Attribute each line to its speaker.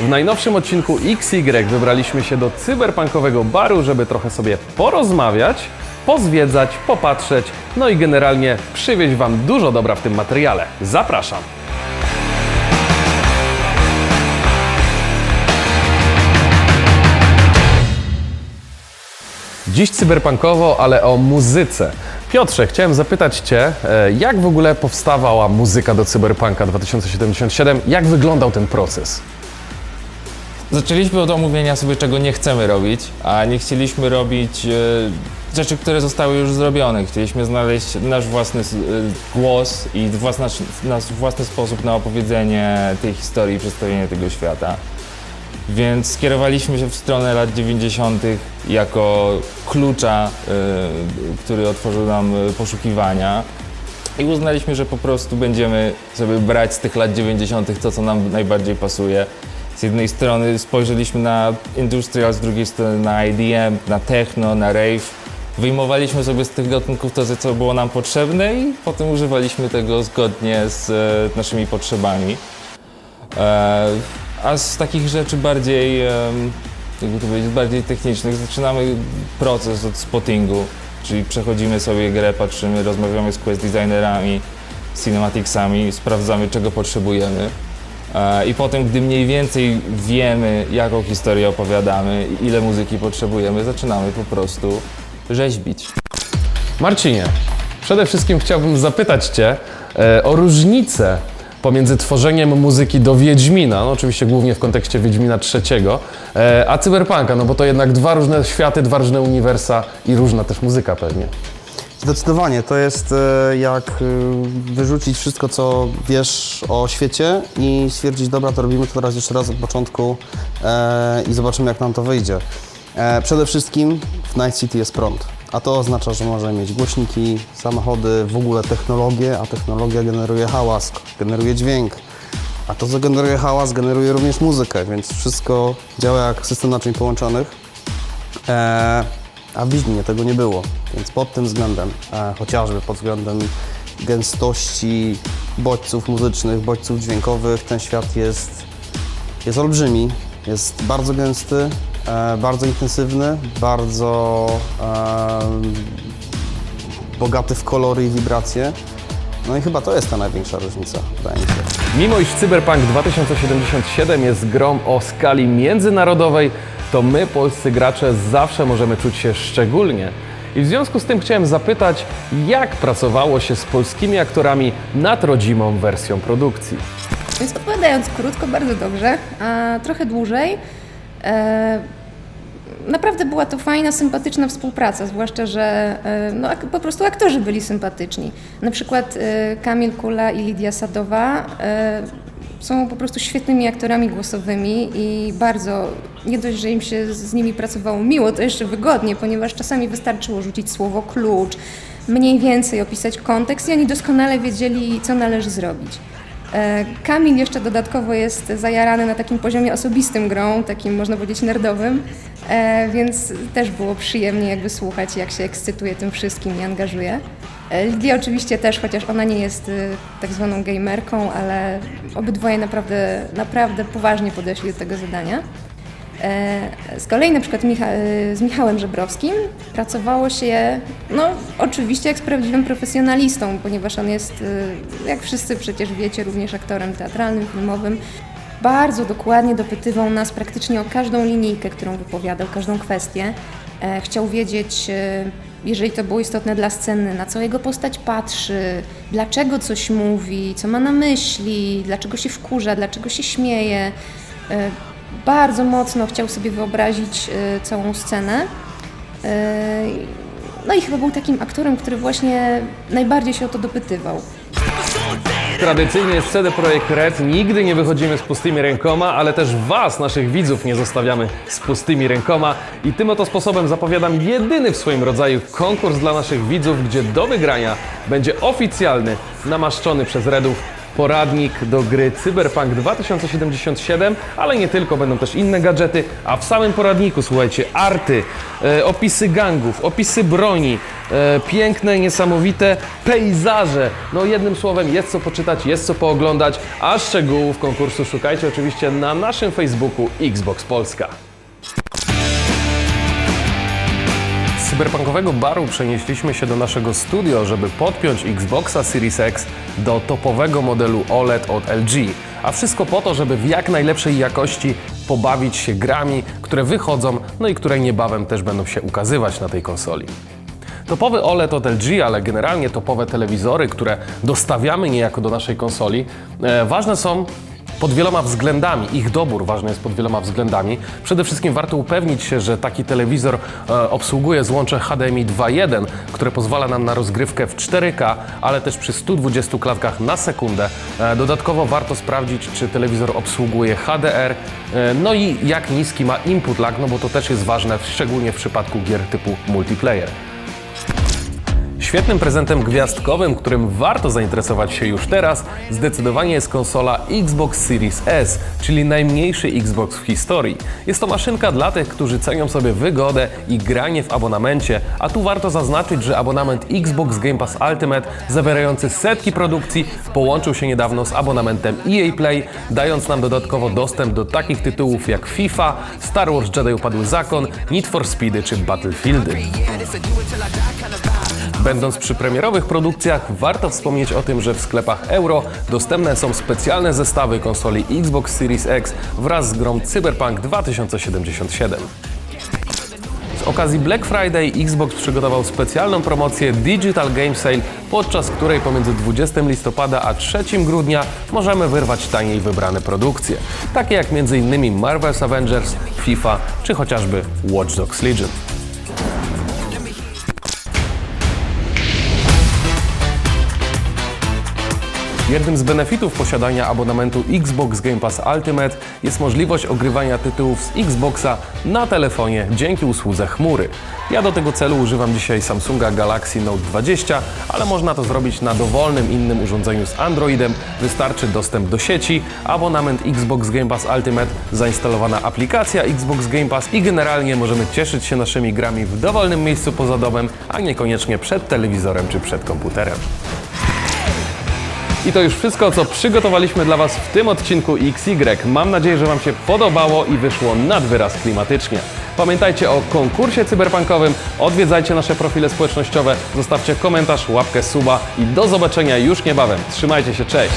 Speaker 1: W najnowszym odcinku XY wybraliśmy się do cyberpunkowego baru, żeby trochę sobie porozmawiać, pozwiedzać, popatrzeć, no i generalnie przywieźć Wam dużo dobra w tym materiale. Zapraszam! Dziś cyberpunkowo, ale o muzyce. Piotrze, chciałem zapytać Cię, e, jak w ogóle powstawała muzyka do Cyberpunka 2077? Jak wyglądał ten proces?
Speaker 2: Zaczęliśmy od omówienia sobie, czego nie chcemy robić, a nie chcieliśmy robić e, rzeczy, które zostały już zrobione. Chcieliśmy znaleźć nasz własny e, głos i własny, nasz, własny sposób na opowiedzenie tej historii i przedstawienie tego świata. Więc skierowaliśmy się w stronę lat 90. jako klucza, e, który otworzył nam poszukiwania. I uznaliśmy, że po prostu będziemy sobie brać z tych lat 90. to, co nam najbardziej pasuje. Z jednej strony spojrzeliśmy na industrial, z drugiej strony na IDM, na techno, na rave. Wyjmowaliśmy sobie z tych gatunków to, co było nam potrzebne i potem używaliśmy tego zgodnie z e, naszymi potrzebami. E, a z takich rzeczy bardziej, em, jakby to powiedzieć, bardziej technicznych zaczynamy proces od spottingu, czyli przechodzimy sobie grę, patrzymy, rozmawiamy z quest designerami, cinematicsami, sprawdzamy czego potrzebujemy. E, I potem, gdy mniej więcej wiemy, jaką historię opowiadamy ile muzyki potrzebujemy, zaczynamy po prostu rzeźbić.
Speaker 1: Marcinie, przede wszystkim chciałbym zapytać Cię e, o różnicę pomiędzy tworzeniem muzyki do Wiedźmina, no oczywiście głównie w kontekście Wiedźmina trzeciego, e, a Cyberpunka, no bo to jednak dwa różne światy, dwa różne uniwersa i różna też muzyka pewnie.
Speaker 3: Zdecydowanie, to jest e, jak e, wyrzucić wszystko, co wiesz o świecie i stwierdzić, dobra, to robimy to teraz jeszcze raz od początku e, i zobaczymy, jak nam to wyjdzie. Przede wszystkim w Night City jest prąd, a to oznacza, że możemy mieć głośniki, samochody, w ogóle technologię, a technologia generuje hałas, generuje dźwięk. A to, co generuje hałas, generuje również muzykę, więc wszystko działa jak system naczyń połączonych. A w Wiedźminie tego nie było, więc pod tym względem, e, chociażby pod względem gęstości bodźców muzycznych, bodźców dźwiękowych, ten świat jest, jest olbrzymi, jest bardzo gęsty, e, bardzo intensywny, bardzo e, bogaty w kolory i wibracje. No i chyba to jest ta największa różnica, wydaje mi się.
Speaker 1: Mimo iż Cyberpunk 2077 jest grą o skali międzynarodowej, to my, polscy gracze, zawsze możemy czuć się szczególnie. I w związku z tym chciałem zapytać, jak pracowało się z polskimi aktorami nad rodzimą wersją produkcji.
Speaker 4: Więc odpowiadając krótko, bardzo dobrze, a trochę dłużej. E, naprawdę była to fajna, sympatyczna współpraca, zwłaszcza, że e, no, po prostu aktorzy byli sympatyczni. Na przykład e, Kamil Kula i Lidia Sadowa e, są po prostu świetnymi aktorami głosowymi i bardzo, nie dość, że im się z nimi pracowało miło, to jeszcze wygodnie, ponieważ czasami wystarczyło rzucić słowo klucz, mniej więcej opisać kontekst i oni doskonale wiedzieli, co należy zrobić. E, Kamil jeszcze dodatkowo jest zajarany na takim poziomie osobistym grą, takim można powiedzieć nerdowym, e, więc też było przyjemnie jakby słuchać, jak się ekscytuje tym wszystkim i angażuje. E, Lidia oczywiście też, chociaż ona nie jest tak zwaną gamerką, ale obydwoje naprawdę, naprawdę poważnie podeszli do tego zadania. E, Z kolei na przykład Micha- e, z Michałem Żebrowskim pracowało się, no oczywiście jak z prawdziwym profesjonalistą, ponieważ on jest, e, jak wszyscy przecież wiecie, również aktorem teatralnym, filmowym. Bardzo dokładnie dopytywał nas praktycznie o każdą linijkę, którą wypowiadał, każdą kwestię. Chciał wiedzieć, jeżeli to było istotne dla sceny, na co jego postać patrzy, dlaczego coś mówi, co ma na myśli, dlaczego się wkurza, dlaczego się śmieje. Bardzo mocno chciał sobie wyobrazić e, całą scenę. E, No i chyba był takim aktorem, który właśnie najbardziej się o to dopytywał.
Speaker 1: Tradycyjnie z CD Projekt Red nigdy nie wychodzimy z pustymi rękoma, ale też Was, naszych widzów, nie zostawiamy z pustymi rękoma. I tym oto sposobem zapowiadam jedyny w swoim rodzaju konkurs dla naszych widzów, gdzie do wygrania będzie oficjalny, namaszczony przez Redów poradnik do gry Cyberpunk 2077, ale nie tylko, będą też inne gadżety, a w samym poradniku, słuchajcie, arty, e, opisy gangów, opisy broni, e, piękne, niesamowite pejzaże. No jednym słowem jest co poczytać, jest co pooglądać, a szczegółów konkursu szukajcie oczywiście na naszym Facebooku Xbox Polska. Cyberpunkowego baru przenieśliśmy się do naszego studio, żeby podpiąć Xboxa Series X do topowego modelu OLED od LG. A wszystko po to, żeby w jak najlepszej jakości pobawić się grami, które wychodzą, no i które niebawem też będą się ukazywać na tej konsoli. Topowy OLED od LG, ale generalnie topowe telewizory, które dostawiamy niejako do naszej konsoli, e, ważne są pod wieloma względami. Ich dobór ważny jest pod wieloma względami. Przede wszystkim warto upewnić się, że taki telewizor e, obsługuje złącze HDMI 2.1, które pozwala nam na rozgrywkę w 4K, ale też przy 120 klatkach na sekundę. E, dodatkowo warto sprawdzić, czy telewizor obsługuje HDR, e, no i jak niski ma input lag, no bo to też jest ważne, szczególnie w przypadku gier typu multiplayer. Świetnym prezentem gwiazdkowym, którym warto zainteresować się już teraz, zdecydowanie jest konsola Xbox Series S, czyli najmniejszy Xbox w historii. Jest to maszynka dla tych, którzy cenią sobie wygodę i granie w abonamencie, a tu warto zaznaczyć, że abonament Xbox Game Pass Ultimate, zawierający setki produkcji, połączył się niedawno z abonamentem EA Play, dając nam dodatkowo dostęp do takich tytułów jak FIFA, Star Wars Jedi Upadły Zakon, Need for Speedy czy Battlefieldy. Będąc przy premierowych produkcjach, warto wspomnieć o tym, że w sklepach euro dostępne są specjalne zestawy konsoli Xbox Series X wraz z grą Cyberpunk 2077. Z okazji Black Friday Xbox przygotował specjalną promocję Digital Game Sale, podczas której pomiędzy 20 listopada a 3 grudnia możemy wyrwać taniej wybrane produkcje, takie jak m.in. Marvel's Avengers, FIFA czy chociażby Watch Dogs Legion. Jednym z benefitów posiadania abonamentu Xbox Game Pass Ultimate jest możliwość ogrywania tytułów z Xboxa na telefonie dzięki usłudze chmury. Ja do tego celu używam dzisiaj Samsunga Galaxy Note 20, ale można to zrobić na dowolnym innym urządzeniu z Androidem. Wystarczy dostęp do sieci, abonament Xbox Game Pass Ultimate, zainstalowana aplikacja Xbox Game Pass i generalnie możemy cieszyć się naszymi grami w dowolnym miejscu poza domem, a niekoniecznie przed telewizorem czy przed komputerem. I to już wszystko, co przygotowaliśmy dla Was w tym odcinku XY. Mam nadzieję, że Wam się podobało i wyszło nad wyraz klimatycznie. Pamiętajcie o konkursie cyberpunkowym, odwiedzajcie nasze profile społecznościowe, zostawcie komentarz, łapkę suba i do zobaczenia już niebawem. Trzymajcie się, cześć!